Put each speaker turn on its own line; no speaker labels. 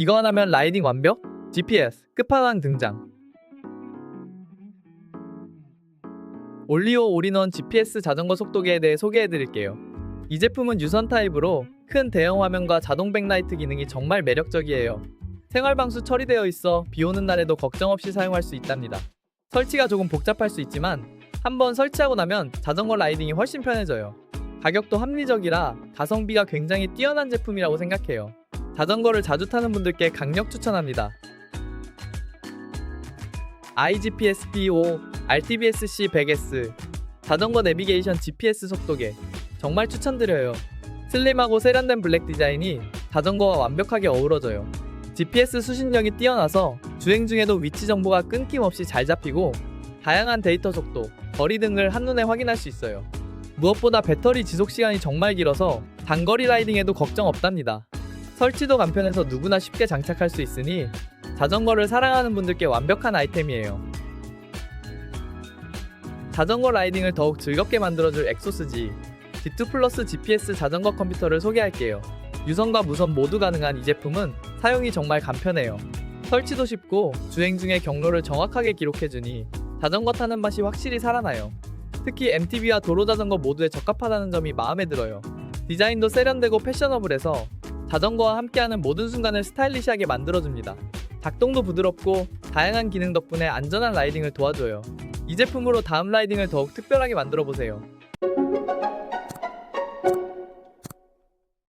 이거 하나면 라이딩 완벽? GPS 끝판왕 등장. 올리오 올인원 GPS 자전거 속도계에 대해 소개해 드릴게요. 이 제품은 유선 타입으로 큰 대형 화면과 자동 백라이트 기능이 정말 매력적이에요. 생활 방수 처리되어 있어 비 오는 날에도 걱정 없이 사용할 수 있답니다. 설치가 조금 복잡할 수 있지만 한번 설치하고 나면 자전거 라이딩이 훨씬 편해져요. 가격도 합리적이라 가성비가 굉장히 뛰어난 제품이라고 생각해요. 자전거를 자주 타는 분들께 강력 추천합니다. iGPS P5 RTBS-C 100S 자전거 내비게이션 GPS 속도계 정말 추천드려요. 슬림하고 세련된 블랙 디자인이 자전거와 완벽하게 어우러져요. GPS 수신력이 뛰어나서 주행 중에도 위치 정보가 끊김없이 잘 잡히고 다양한 데이터 속도, 거리 등을 한눈에 확인할 수 있어요. 무엇보다 배터리 지속 시간이 정말 길어서 단거리 라이딩에도 걱정 없답니다. 설치도 간편해서 누구나 쉽게 장착할 수 있으니 자전거를 사랑하는 분들께 완벽한 아이템이에요. 자전거 라이딩을 더욱 즐겁게 만들어줄 엑소스지 D2 플러스 GPS 자전거 컴퓨터를 소개할게요. 유선과 무선 모두 가능한 이 제품은 사용이 정말 간편해요. 설치도 쉽고 주행 중에 경로를 정확하게 기록해주니 자전거 타는 맛이 확실히 살아나요. 특히 MTB와 도로 자전거 모두에 적합하다는 점이 마음에 들어요. 디자인도 세련되고 패셔너블해서 자전거와 함께하는 모든 순간을 스타일리시하게 만들어줍니다. 작동도 부드럽고 다양한 기능 덕분에 안전한 라이딩을 도와줘요. 이 제품으로 다음 라이딩을 더욱 특별하게 만들어 보세요.